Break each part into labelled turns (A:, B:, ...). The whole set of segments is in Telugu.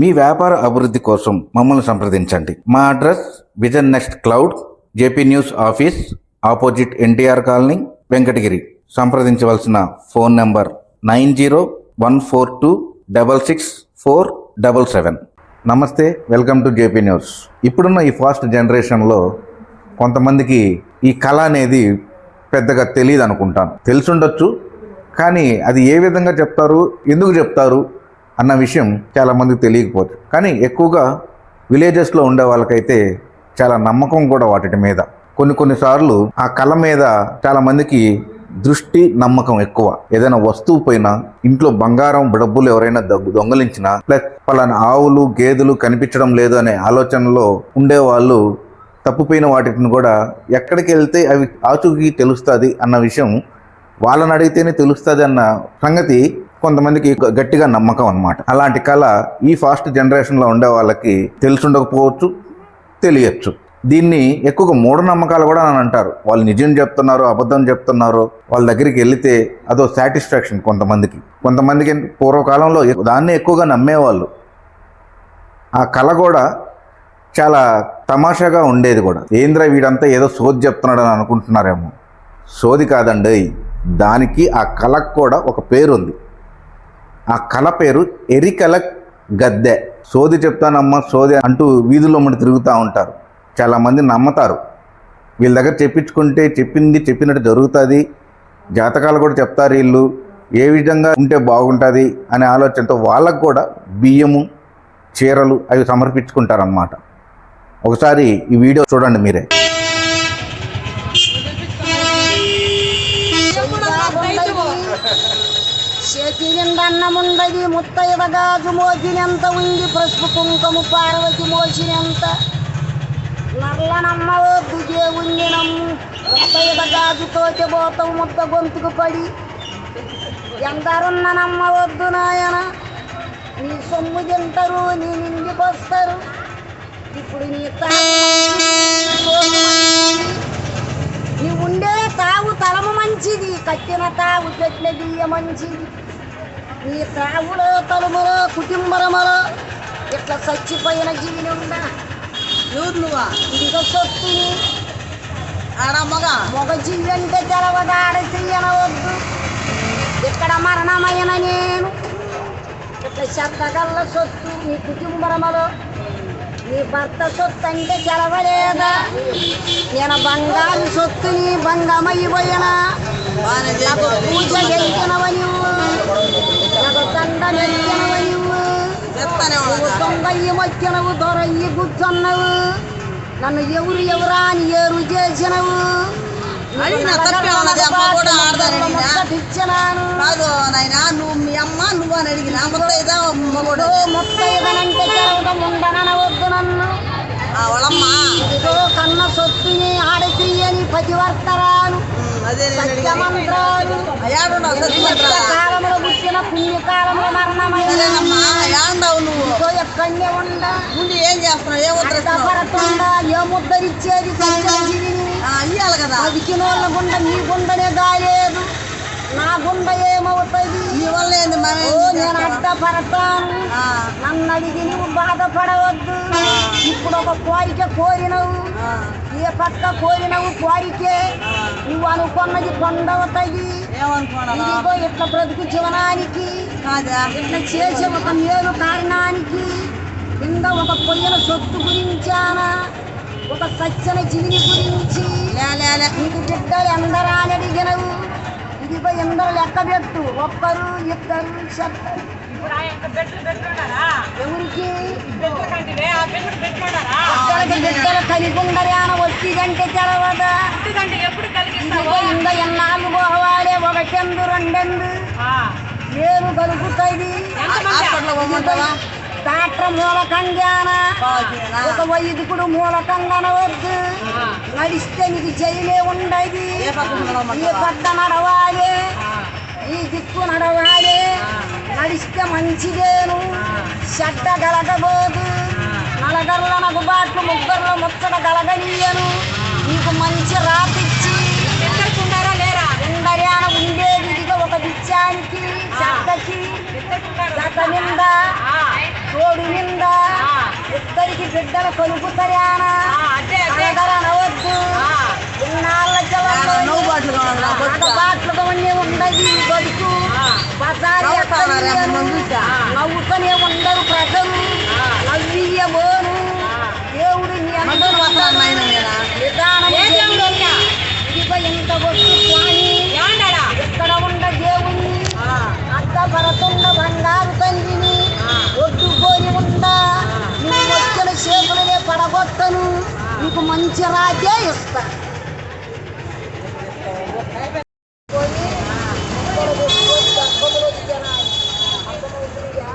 A: మీ వ్యాపార అభివృద్ధి కోసం మమ్మల్ని సంప్రదించండి. మా address vision next cloud JP news office opposite NTR colony Venkatagiri. సంప్రదించవలసిన phone number nine zero one four two double six four double seven. నమస్తే వెల్కమ్ టు జేపీ న్యూస్. ఇప్పుడున్న ఈ ఫాస్ట్ జనరేషన్లో కొంతమందికి ఈ కళ అనేది పెద్దగా తెలియదు అనుకుంటాను తెలుసుండొచ్చు కానీ అది ఏ విధంగా చెప్తారు ఎందుకు చెప్తారు అన్న విషయం చాలామంది తెలియకపోతుంది కానీ ఎక్కువగా విలేజెస్లో ఉండే వాళ్ళకైతే చాలా నమ్మకం కూడా వాటి మీద. కొన్ని కొన్నిసార్లు ఆ కళ మీద చాలామందికి దృష్టి నమ్మకం ఎక్కువ. ఏదైనా వస్తువు పైన ఇంట్లో బంగారం డబ్బులు ఎవరైనా దొంగ దొంగలించినా ప్లస్ పలానా ఆవులు గేదెలు కనిపించడం లేదు అనే ఆలోచనలో ఉండేవాళ్ళు తప్పిపోయిన వాటిని కూడా ఎక్కడికి వెళ్తే అవి ఆచూకీ తెలుస్తుంది అన్న విషయం వాళ్ళని అడిగితేనే తెలుస్తుంది అన్న సంగతి కొంతమందికి గట్టిగా నమ్మకం అనమాట అలాంటి కళ ఈ ఫాస్ట్ జనరేషన్లో ఉండే వాళ్ళకి తెలుసుండకపోవచ్చు తెలియచ్చు. దీన్ని ఎక్కువగా మూఢనమ్మకాలు కూడా అని అంటారు. వాళ్ళు నిజం చెప్తున్నారు అబద్ధం చెప్తున్నారు వాళ్ళ దగ్గరికి వెళితే అదో సాటిస్ఫాక్షన్ కొంతమందికి. కొంతమందికి పూర్వకాలంలో దాన్నే ఎక్కువగా నమ్మేవాళ్ళు. ఆ కళ కూడా చాలా తమాషాగా ఉండేది కూడా. ఏంద్ర వీడంతా ఏదో సోది చెప్తున్నాడు అని అనుకుంటున్నారేమో. సోది కాదండి దానికి ఆ కళకు కూడా ఒక పేరు ఉంది ఆ కళ పేరు ఎరికల గద్దె. సోది చెప్తానమ్మా సోది అంటూ వీధుల్లో మనం తిరుగుతూ ఉంటారు. చాలామంది నమ్మతారు. వీళ్ళ దగ్గర చెప్పించుకుంటే చెప్పింది చెప్పినట్టు జరుగుతుంది. జాతకాలు కూడా చెప్తారు వీళ్ళు. ఏ విధంగా ఉంటే బాగుంటుంది అనే ఆలోచనతో వాళ్ళకు కూడా బియ్యము చీరలు అవి సమర్పించుకుంటారన్నమాట. ఒకసారి ఈ వీడియో చూడండి మీరే.
B: చేతి నిండా అన్నముండది ముత్తైద గాజు మోసినెంత ఉంది పసుపు కుంకుమ పార్వతి మోచినంత నల్లనమ్మ వద్దు దేవుణ్ణి నమ్ము ముత్తైద గాజు ముద్ద గొంతుకు పడి. ఎందరున్న నమ్మ వద్దు నాయన నీ సొమ్ము తింటారు నీ నిండికొస్తారు ఇప్పుడు నీ తాగు నీ ఉండే తావు తలము మంచిది కట్టిన తావు చెట్ల బియ్య మంచిది. నీ తావులో తలుములో కుటుంబరములో ఇట్లా చచ్చిపోయిన జీవిని ఉందా
C: ఎవరు నువ్వా
B: ఇదిగో సొత్తుని.
C: ఆడ మగ
B: మగ జీవి అంటే తెలవదాడ చెయ్యనవద్దు ఇక్కడ మరణమైన నేను? ఇట్లా చెత్తగల్ల సొత్తు? నీ కుటుంబరములో నీ భర్త సొత్తు అంటే తెలవలేదా? నేను బంగారు సొత్తుని భంగమైపోయినా
C: బాగానే
B: నాకు
C: చేసావు
B: పూజ చేసినవని నాకు దండ నెక్కినవని
C: చెప్తానే
B: నువ్వు దొంగయ్యి మొక్కినవు దొరయ్యి కూర్చున్నావు నన్ను ఎవరు ఎవరా అని ఏరు చేసినవు? ఇచ్చినాను
C: నువ్వు మీ అమ్మ నువ్వు అని అడిగిన? ముత్తైదా
B: ముత్తైదనంటే ఉండనవద్దు నన్ను.
C: వాళ్ళమ్మ.
B: కన్న సొత్తుని ఆడతీయని
C: అడిగాను
B: సత్యమంత్రాలు.
C: ఏడున్నావు సత్యమంత్రా
B: కాలంలో పుట్టిన పుణ్యకాలంలో ఇదిగో ఎక్కడనే ఉండా
C: ఏం చేస్తున్నావు?
B: ముద్దరిచ్చేది?
C: కదా.
B: గాలేదు నా గుండె ఏమవుతుంది?
C: నీ వల్ల ఏంది
B: నేను అడ్డపడతాను నన్ను అడిగి నువ్వు బాధపడవద్దు. ఇప్పుడు ఒక కోరిక కోరినవు. ఏ పక్క కోరినవు కోరికే. నువ్వు అనుకున్నది
C: ఏమనుకున్నావు?
B: ఇదిగో ఇట్లా బ్రతుకు జీవనానికి. ఇట్లా చేసే ఒక మేలు కారణానికి. కింద ఒక పొయ్యిన సొత్తు గురించానా? ఒక సచ్చన జీవిని గురించి. నీకు బిడ్డలు ఎందరా అని అడిగినవు. ఇదిగో ఎందరు లెక్క పెట్టు. ఒక్కరు ఇద్దరు ఎవరికి? బిడ్డలు కలిగి ఉండరే అని వచ్చిందంటే తెలవదా ఇదిగో ఇంద ఎన్నాళ్ళు పోవాడే ఒకటెందు రెండెందు? ఏరు కలుగుతుంది డాక్టర్ మూలకంగాన? ఒక వైదికుడు మూలకంగాన వద్దు నడిస్తే నీకు జైలే ఉండదు. ఈ? పక్క నడవాలి. ఈ దిక్కు నడవాలి. నడిస్తే మంచిదేను చెడ్డ గలగబోదు. నలగర్ల నగు బాట్లు ముగ్గుర్ల ముచ్చట గలగనీయను. నీకు మంచి రాపిచ్చి ఉండరాన ఉండేది. ఇదిగో ఒక బిచ్చానికి నింద తోడు నింద ఇద్దరికి బిడ్డలు అనవద్దు.
C: బాటలు కావాలా? బొట్టు.
B: బాట్లుగా ఉండే ఉండదు బతుకు. బజారు? నవ్వుతూనే ఉండరు ప్రజలు. నవ్వియబోను దేవుడు నీ అందరూ నీకు మంచి రాజే ఇస్తా పోయి, ఇక్కడ పెట్టుకొని గర్భంలోకి జనాలు. అర్థమవుతుందా?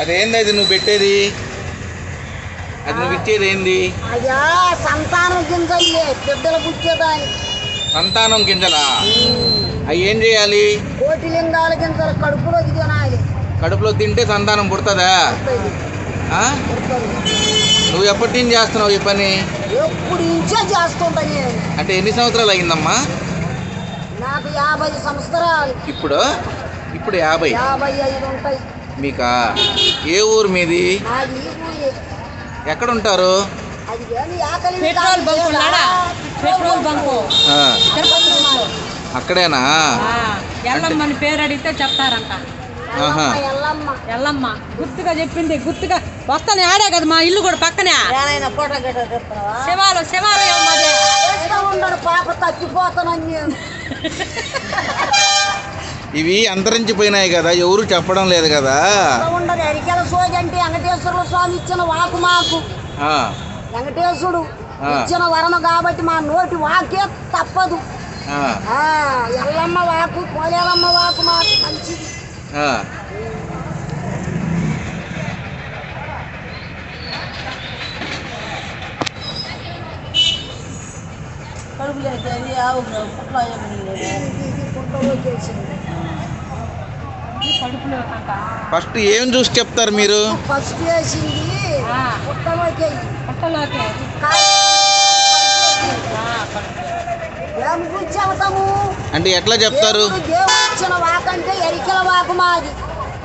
A: అదేంది అది నువ్వు పెట్టేది? అది నువ్వు ఇచ్చేది ఏంది?
B: అయ్యా సంతానం గింజలే బిడ్డలు పుచ్చేదాన్ని.
A: సంతానం గింజలా? అవి ఏం చేయాలి?
B: కోటి లింగాల గింజలు కడుపులో తినాలి.
A: కడుపులో తింటే సంతానం పుడుతుందా? ఆ? నువ్వు ఎప్పటి నుంచి చేస్తున్నావు ఈ పని?
B: ఎప్పుడు చేస్తుంటా
A: అంటే ఎన్ని సంవత్సరాలు అయిందమ్మా?
B: నాకు యాభై సంవత్సరాలు.
A: ఇప్పుడు? ఇప్పుడు యాభై.
B: యాభై ఐదు ఉంటాయి.
A: మీకా? ఏ ఊరు మీది. ఎక్కడ ఉంటారు
C: పెట్రోల్ బంక్ ఉన్నాడా?
A: Petrol
C: bunk.
A: అక్కడేనా?
D: ఎల్లమ్మని పేరు అడిగితే చెప్తారంట.
A: ఆహా.
B: ఎల్లమ్మ.
D: ఎల్లమ్మ గుర్తుగా చెప్పింది గుర్తుగా. వస్తానే ఆడే కదా మా ఇల్లు కూడా పక్కనే.
B: చేస్తా ఉండడు పాప తప్పిపోతానని నేను.
A: ఇవి అంతరించిపోయినాయి కదా ఎవరు చెప్పడం లేదు కదా.
B: ఉండడు ఎరికెల సోజి అంటే వెంకటేశ్వర స్వామి ఇచ్చిన వాకు మాకు.
A: ఆ.
B: ఇచ్చిన వరమ కాబట్టి మా నోటి వాకే తప్పదు.
A: ఆ,
B: ఆ ఎల్లమ్మ వాకు కోలేరమ్మ వాకు మాకు మంచిది.
A: ఆ.
C: కడుపు చేసేది ఆవు పుట్ల ఏమీ
B: ఇది గుంటలో చేసింది
D: కడుపులో కంట
A: ఫస్ట్ ఏం చూసి చెప్తారు మీరు?
B: ఫస్ట్ వేసింది. పుట్టలోకి.
D: పుట్టలోకి.
A: అంటే ఎట్లా చెప్తారు?
B: దేవుడు దేవుడు ఇచ్చిన వాకంటే ఎరికల వాకు మాది.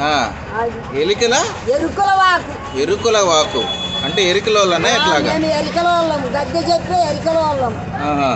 A: ఆ,
B: అది.
A: ఎలికల?
B: ఎరుకల వాకు.
A: ఎరుకుల వాకు. అంటే ఎరికలోనే ఎట్లాగా?
B: మేము ఎరికల వాళ్ళం గద్దె చెప్పే ఎరికల వాళ్ళం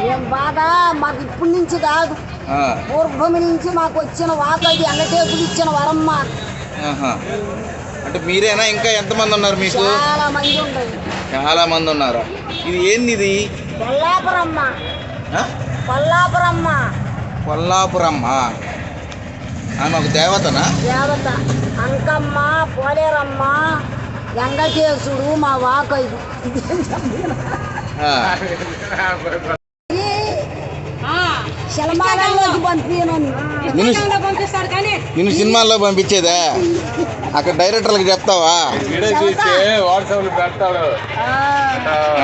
B: మేము బాగా మాకు ఇప్పటి నుంచి కాదు.
A: ఆ,
B: పూర్వమి నుంచి మాకు వచ్చిన వాకు అది వెంకటేశ్వరుడు ఇచ్చిన వరం మాకు
A: ఆహా. అంటే మీరేనా? ఇంకా ఎంతమంది ఉన్నారు మీకు?
B: చాలా మంది ఉండదు
A: చాలా మంది ఉన్నారా? ఇది ఏంది ఇది
B: కొల్లాపురమ్మ.
A: ఆ?
B: కొల్లాపురమ్మ.
A: కొల్లాపురమ్మ. ఆమె ఒక దేవతనా?
B: దేవత. అంకమ్మ పోలేరమ్మ వెంకటేశుడు మా వాకు
A: నిన్ను సినిమాల్లో పంపించేదా? అక్కడ డైరెక్టర్లకు చెప్తావా?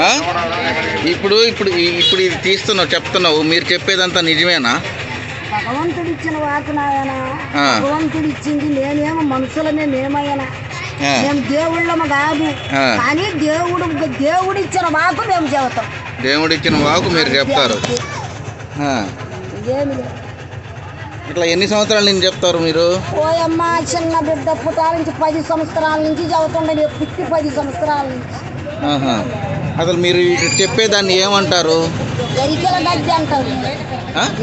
A: ఆ? ఇప్పుడు ఇప్పుడు ఇప్పుడు ఇది తీస్తున్నావు చెప్తున్నావు. మీరు చెప్పేదంతా నిజమేనా?
B: భగవంతుడు ఇచ్చిన వాకు నాయన.
A: ఆ.
B: భగవంతుడు ఇచ్చింది నేనేమో మనుషులమే మేమయ్యన.
A: ఆ,
B: మేము దేవుళ్ళము కాదు. కానీ దేవుడు దేవుడు ఇచ్చిన వాకు మేము చెబుతాం.
A: దేవుడిచ్చిన వాకు మీరు చెప్తారు. ఇట్లా ఎన్ని సంవత్సరాల నుంచి చెప్తారు మీరు?
B: ఓయమ్మ చిన్న బిడ్డ పుట్టాల నుంచి పది సంవత్సరాల నుంచి చదువుతుండే నేను పుట్టి పది సంవత్సరాల నుంచి.
A: అసలు మీరు చెప్పేదాన్ని ఏమంటారు?
B: ఎరికల గద్దె అంటారు?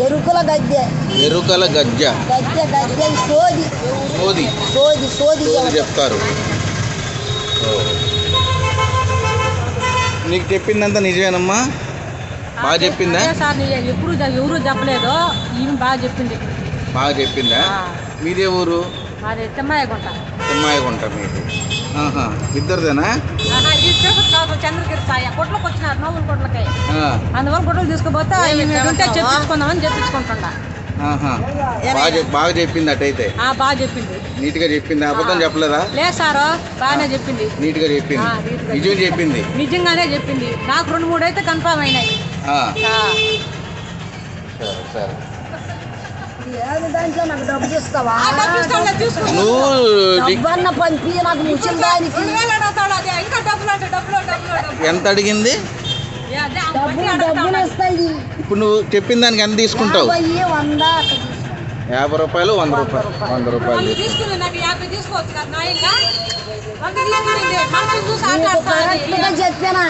B: ఎరుకుల గద్దె
A: ఎరుకల గజ్జ.
B: గద్దె గద్దె సోది.
A: సోది.
B: సోది సోది.
A: చెప్తారు. నీకు చెప్పిందంతా నిజమేనమ్మా? బాగా చెప్పిందా?
D: సార్ ఎప్పుడు ఎవరు చెప్పలేదు ఈమె బాగా చెప్పింది.
A: బాగా చెప్పిందా. మీదే ఊరు?
D: అది తిమ్మాయగుంట.
A: తిమ్మాయగుంట మీది. ఆహా ఇద్దరిదేనా?
D: ఆహా, ఈ తిరుపతి కాదు చంద్రగిరి సాయ. కొట్లకు వచ్చినారు నవ్వుల కొట్లకి.
A: ఆ,
D: అందువల్ల గుడ్డలు తీసుకుపోతే ఇవి ఉంటే చెప్పించుకుందామని చెప్పించుకుంటుండా.
A: ఆహా. బాగా చెప్- బాగా చెప్పింది అటైతే
D: ఆ, బాగా చెప్పింది.
A: నీట్గా చెప్పింది అబద్ధం చెప్పలేదా?
D: లేదు సారు బాగానే చెప్పింది.
A: నీట్గా చెప్పింది.
D: ఆ, నీట్గా
A: నిజం చెప్పింది.
D: నిజంగానే చెప్పింది. నాకు రెండు మూడు అయితే కన్ఫామ్ అయినాయి.
A: ఆ,
D: ఆ,
A: సరే సరే.
B: దాంట్లో నాకు డబ్బు ఇస్తావా? డబ్బన్న పంపి నాకు ముచ్చిన దానికి.
A: ఎంత అడిగింది? ఇప్పుడు నువ్వు చెప్పిన దానికి ఎంత తీసుకుంటావు?
B: యాభై
A: రూపాయలు వంద రూపాయలు వంద రూపాయలు
B: చెప్పానా?